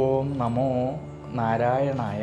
ഓം നമോ നാരായണായ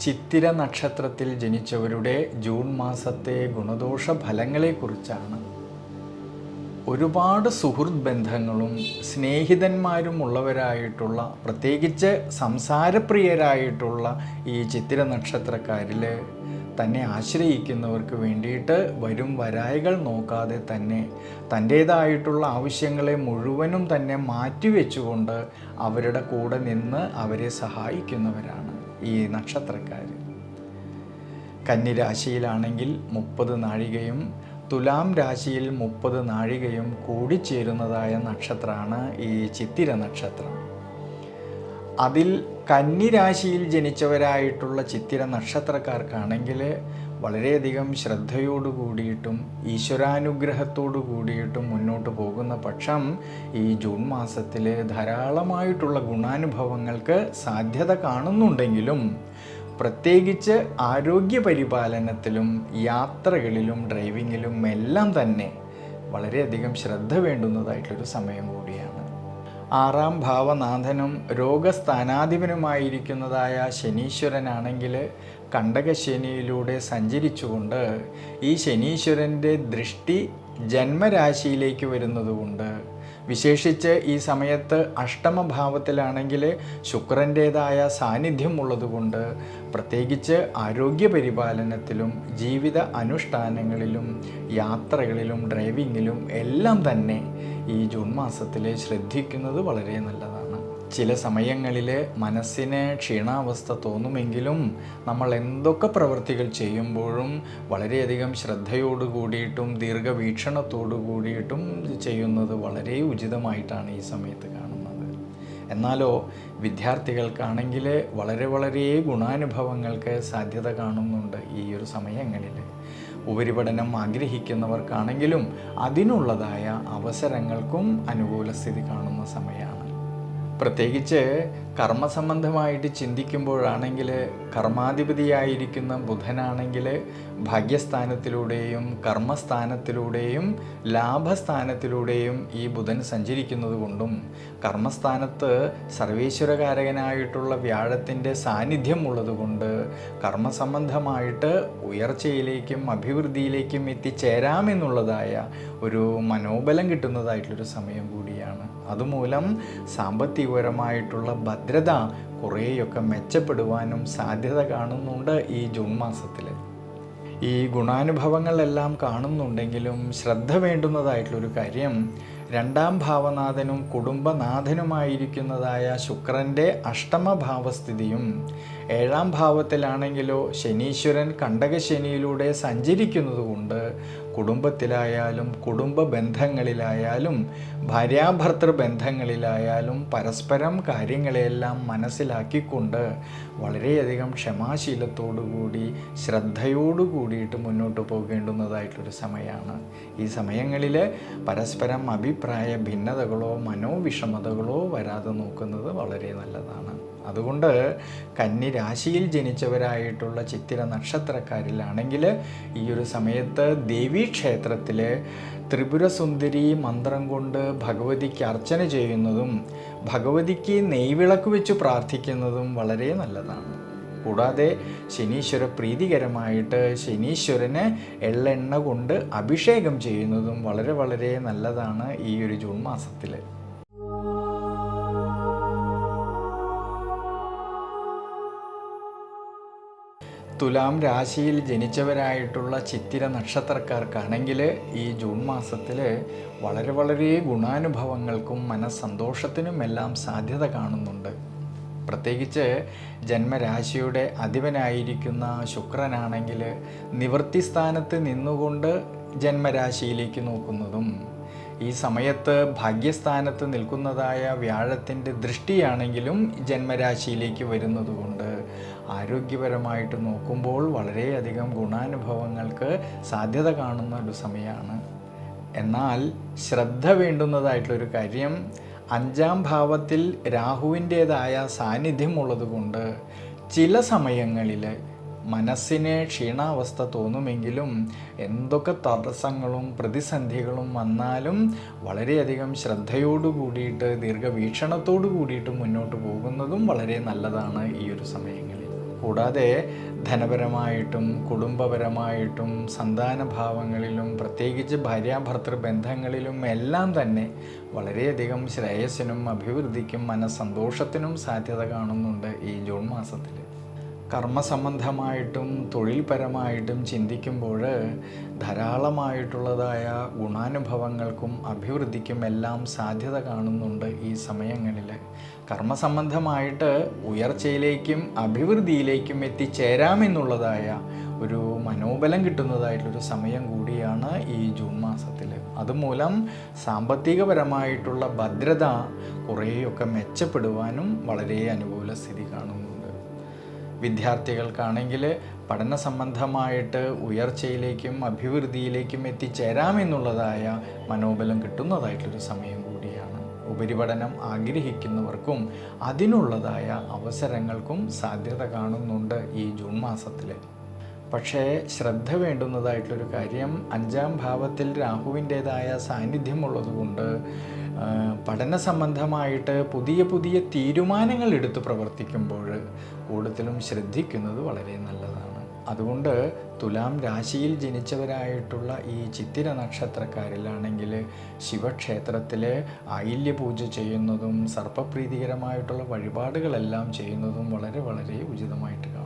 ചിത്തിര നക്ഷത്രത്തിൽ ജനിച്ചവരുടെ ജൂൺ മാസത്തെ ഗുണദോഷ ഫലങ്ങളെക്കുറിച്ചാണ് ഒരുപാട് സുഹൃത്ത് ബന്ധങ്ങളും സ്നേഹിതന്മാരും ഉള്ളവരായിട്ടുള്ള പ്രത്യേകിച്ച് സംസാരപ്രിയരായിട്ടുള്ള ഈ ചിത്തിര നക്ഷത്രക്കാരിൽ തന്നെ ആശ്രയിക്കുന്നവർക്ക് വേണ്ടിയിട്ട് വരും വരായകൾ നോക്കാതെ തന്നെ തന്റേതായിട്ടുള്ള ആവശ്യങ്ങളെ മുഴുവനും തന്നെ മാറ്റിവെച്ചുകൊണ്ട് അവരുടെ കൂടെ നിന്ന് അവരെ സഹായിക്കുന്നവരാണ്. ഈ നക്ഷത്രക്കാർ. കന്നിരാശിയിലാണെങ്കിൽ മുപ്പത് നാഴികയും തുലാം രാശിയിൽ മുപ്പത് നാഴികയും കൂടിച്ചേരുന്നതായ നക്ഷത്രമാണ് ഈ ചിത്തിര നക്ഷത്രം. അതിൽ കന്നിരാശിയിൽ ജനിച്ചവരായിട്ടുള്ള ചിത്തിര നക്ഷത്രക്കാർക്കാണെങ്കിൽ വളരെയധികം ശ്രദ്ധയോടു കൂടിയിട്ടും ഈശ്വരാനുഗ്രഹത്തോടു കൂടിയിട്ടും മുന്നോട്ട് പോകുന്ന പക്ഷം ഈ ജൂൺ മാസത്തിൽ ധാരാളമായിട്ടുള്ള ഗുണാനുഭവങ്ങൾക്ക് സാധ്യത കാണുന്നുണ്ടെങ്കിലും പ്രത്യേകിച്ച് ആരോഗ്യ പരിപാലനത്തിലും യാത്രകളിലും ഡ്രൈവിങ്ങിലും എല്ലാം തന്നെ വളരെയധികം ശ്രദ്ധ വേണ്ടുന്നതായിട്ടൊരു സമയം കൂടിയാണ്. ആറാം ഭാവനാഥനും രോഗസ്ഥാനാധിപനുമായിരിക്കുന്നതായ ശനീശ്വരനാണെങ്കിൽ കണ്ടകശനിയിലൂടെ സഞ്ചരിച്ചുകൊണ്ട് ഈ ശനീശ്വരന്റെ ദൃഷ്ടി ജന്മരാശിയിലേക്ക് വരുന്നതുകൊണ്ട്. വിശേഷിച്ച് ഈ സമയത്ത് അഷ്ടമഭാവത്തിലാണെങ്കിൽ ശുക്രന്റേതായ സാന്നിധ്യം ഉള്ളതുകൊണ്ട് പ്രത്യേകിച്ച് ആരോഗ്യ പരിപാലനത്തിലും ജീവിത അനുഷ്ഠാനങ്ങളിലും യാത്രകളിലും ഡ്രൈവിങ്ങിലും എല്ലാം തന്നെ ഈ ജൂൺ മാസത്തിൽ ശ്രദ്ധിക്കുന്നത് വളരെ നല്ലതാണ്. ചില സമയങ്ങളിൽ മനസ്സിന് ക്ഷീണാവസ്ഥ തോന്നുമെങ്കിലും നമ്മൾ എന്തൊക്കെ പ്രവൃത്തികൾ ചെയ്യുമ്പോഴും വളരെയധികം ശ്രദ്ധയോട് കൂടിയിട്ടും ദീർഘവീക്ഷണത്തോടു കൂടിയിട്ടും ചെയ്യുന്നത് വളരെ ഉചിതമായിട്ടാണ് ഈ സമയത്ത് കാണുന്നത്. എന്നാലോ വിദ്യാർത്ഥികൾക്കാണെങ്കിൽ വളരെ വളരെ ഗുണാനുഭവങ്ങൾക്ക് സാധ്യത കാണുന്നുണ്ട് ഈ ഒരു സമയങ്ങളിൽ ഉപരിപഠനം ആഗ്രഹിക്കുന്നവർക്കാണെങ്കിലും അതിനുള്ളതായ അവസരങ്ങൾക്കും അനുകൂല സ്ഥിതി കാണുന്ന സമയമാണ്. പ്രത്യേകിച്ച് കർമ്മസംബന്ധമായിട്ട് ചിന്തിക്കുമ്പോഴാണെങ്കിൽ കർമാധിപതിയായിരിക്കുന്ന ബുധനാണെങ്കിൽ ഭാഗ്യസ്ഥാനത്തിലൂടെയും കർമ്മസ്ഥാനത്തിലൂടെയും ലാഭസ്ഥാനത്തിലൂടെയും ഈ ബുധൻ സഞ്ചരിക്കുന്നത് കൊണ്ടും കർമ്മസ്ഥാനത്ത് സർവേശ്വരകാരകനായിട്ടുള്ള വ്യാഴത്തിന്റെ സാന്നിധ്യം ഉള്ളതുകൊണ്ട് കർമ്മസംബന്ധമായിട്ട് ഉയർച്ചയിലേക്കും അഭിവൃദ്ധിയിലേക്കും എത്തിച്ചേരാമെന്നുള്ളതായ ഒരു മനോബലം കിട്ടുന്നതായിട്ടുള്ളൊരു സമയം കൂടിയാണ് അതുമൂലം സാമ്പത്തികപരമായിട്ടുള്ള ഭദ്രത കുറേയൊക്കെ മെച്ചപ്പെടുവാനും സാധ്യത കാണുന്നുണ്ട് ഈ ജൂൺ മാസത്തിൽ ഈ ഗുണാനുഭവങ്ങളെല്ലാം കാണുന്നുണ്ടെങ്കിലും ശ്രദ്ധ വേണ്ടുന്നതായിട്ടുള്ളൊരു കാര്യം രണ്ടാം ഭാവനാഥനും കുടുംബനാഥനുമായിരിക്കുന്നതായ ശുക്രന്റെ അഷ്ടമഭാവസ്ഥിതിയും ഏഴാം ഭാവത്തിലാണെങ്കിലോ ശനീശ്വരൻ കണ്ടകശനിയിലൂടെ സഞ്ചരിക്കുന്നതുകൊണ്ട് കുടുംബത്തിലായാലും കുടുംബ ബന്ധങ്ങളിലായാലും ഭാര്യാഭർത്തൃ ബന്ധങ്ങളിലായാലും പരസ്പരം കാര്യങ്ങളെല്ലാം മനസ്സിലാക്കിക്കൊണ്ട് വളരെയധികം ക്ഷമാശീലത്തോടുകൂടി ശ്രദ്ധയോടു കൂടിയിട്ട് മുന്നോട്ട് പോകേണ്ടുന്നതായിട്ടൊരു സമയമാണ്. ഈ സമയങ്ങളിൽ പരസ്പരം അഭിപ്രായ ഭിന്നതകളോ മനോവിഷമതകളോ വരാതെ നോക്കുന്നത് വളരെ നല്ലതാണ്. അതുകൊണ്ട് കന്നി രാശിയിൽ ജനിച്ചവരായിട്ടുള്ള ചിത്തിര നക്ഷത്രക്കാരിലാണെങ്കിൽ ഈ ഒരു സമയത്ത് ദേവീക്ഷേത്രത്തിൽ ത്രിപുരസുന്ദരി മന്ത്രം കൊണ്ട് ഭഗവതിക്ക് അർച്ചന ചെയ്യുന്നതും ഭഗവതിക്ക് നെയ്വിളക്ക് വെച്ച് പ്രാർത്ഥിക്കുന്നതും വളരെ നല്ലതാണ്. കൂടാതെ ശനീശ്വര പ്രീതികരമായിട്ട് ശനീശ്വരന് എള്ളെണ്ണ കൊണ്ട് അഭിഷേകം ചെയ്യുന്നതും വളരെ വളരെ നല്ലതാണ് ഈ ഒരു ജൂൺ മാസത്തിൽ തുലാം രാശിയിൽ ജനിച്ചവരായിട്ടുള്ള ചിത്തിര നക്ഷത്രക്കാർക്കാണെങ്കിൽ ഈ ജൂൺ മാസത്തിൽ വളരെ വളരെ ഗുണാനുഭവങ്ങൾക്കും മനസ്സന്തോഷത്തിനും എല്ലാം സാധ്യത കാണുന്നുണ്ട്. പ്രത്യേകിച്ച് ജന്മരാശിയുടെ അധിപനായിരിക്കുന്ന ശുക്രനാണെങ്കിൽ നിവൃത്തി സ്ഥാനത്ത് നിന്നുകൊണ്ട് ജന്മരാശിയിലേക്ക് നോക്കുന്നതും ഈ സമയത്ത് ഭാഗ്യസ്ഥാനത്ത് നിൽക്കുന്നതായ വ്യാഴത്തിന്റെ ദൃഷ്ടിയാണെങ്കിലും ജന്മരാശിയിലേക്ക് വരുന്നതുകൊണ്ട് ആരോഗ്യപരമായിട്ട് നോക്കുമ്പോൾ വളരെയധികം ഗുണാനുഭവങ്ങൾക്ക് സാധ്യത കാണുന്ന ഒരു സമയമാണ്. എന്നാൽ ശ്രദ്ധ വേണ്ടുന്നതായിട്ടുള്ളൊരു കാര്യം അഞ്ചാം ഭാവത്തിൽ രാഹുവിന്റേതായ സാന്നിധ്യം ഉള്ളതുകൊണ്ട് ചില സമയങ്ങളിൽ മനസ്സിന് ക്ഷീണാവസ്ഥ തോന്നുമെങ്കിലും എന്തൊക്കെ തടസ്സങ്ങളും പ്രതിസന്ധികളും വന്നാലും വളരെയധികം ശ്രദ്ധയോടു കൂടിയിട്ട് ദീർഘവീക്ഷണത്തോടു കൂടിയിട്ട് മുന്നോട്ട് പോകുന്നതും വളരെ നല്ലതാണ് ഈ ഒരു സമയങ്ങളിൽ. കൂടാതെ ധനപരമായിട്ടും കുടുംബപരമായിട്ടും സന്താനഭാവങ്ങളിലും പ്രത്യേകിച്ച് ഭാര്യാഭർത്തൃ ബന്ധങ്ങളിലും എല്ലാം തന്നെ വളരെയധികം ശ്രേയസ്സിനും അഭിവൃദ്ധിക്കും മനസ്സന്തോഷത്തിനും സാധ്യത കാണുന്നുണ്ട് ഈ ജൂൺ മാസത്തിൽ കർമ്മസംബന്ധമായിട്ടും തൊഴിൽപരമായിട്ടും ചിന്തിക്കുമ്പോൾ ധാരാളമായിട്ടുള്ളതായ ഗുണാനുഭവങ്ങൾക്കും അഭിവൃദ്ധിക്കും എല്ലാം സാധ്യത കാണുന്നുണ്ട് ഈ സമയങ്ങളിൽ. കർമ്മസംബന്ധമായിട്ട് ഉയർച്ചയിലേക്കും അഭിവൃദ്ധിയിലേക്കും എത്തിച്ചേരാമെന്നുള്ളതായ ഒരു മനോബലം കിട്ടുന്നതായിട്ടുള്ളൊരു സമയം കൂടിയാണ് ഈ ജൂൺ മാസത്തിൽ. അതുമൂലം സാമ്പത്തികപരമായിട്ടുള്ള ഭദ്രത കുറേയൊക്കെ മെച്ചപ്പെടുവാനും വളരെ അനുകൂല സ്ഥിതി കാണുന്നുണ്ട് വിദ്യാർത്ഥികൾക്കാണെങ്കിൽ പഠന സംബന്ധമായിട്ട് ഉയർച്ചയിലേക്കും അഭിവൃദ്ധിയിലേക്കും എത്തിച്ചേരാമെന്നുള്ളതായ മനോബലം കിട്ടുന്നതായിട്ടൊരു സമയം കൂടിയാണ്. ഉപരിപഠനം ആഗ്രഹിക്കുന്നവർക്കും അതിനുള്ളതായ അവസരങ്ങൾക്കും സാധ്യത കാണുന്നുണ്ട് ഈ ജൂൺ മാസത്തിൽ പക്ഷേ ശ്രദ്ധ വേണ്ടുന്നതായിട്ടുള്ളൊരു കാര്യം അഞ്ചാം ഭാവത്തിൽ രാഹുവിന്റേതായ സാന്നിധ്യമുള്ളതുകൊണ്ട് പഠന സംബന്ധമായിട്ട് പുതിയ പുതിയ തീരുമാനങ്ങൾ എടുത്ത് പ്രവർത്തിക്കുമ്പോൾ കൂടുതലും ശ്രദ്ധിക്കുന്നത് വളരെ നല്ലതാണ്. അതുകൊണ്ട് തുലാം രാശിയിൽ ജനിച്ചവരായിട്ടുള്ള ഈ ചിത്തിര നക്ഷത്രക്കാരിലാണെങ്കിൽ ശിവക്ഷേത്രത്തിൽ ആയില്യ പൂജ ചെയ്യുന്നതും സർപ്പപ്രീതികരമായിട്ടുള്ള വഴിപാടുകളെല്ലാം ചെയ്യുന്നതും വളരെ വളരെ ഉചിതമായിട്ട് കാണും.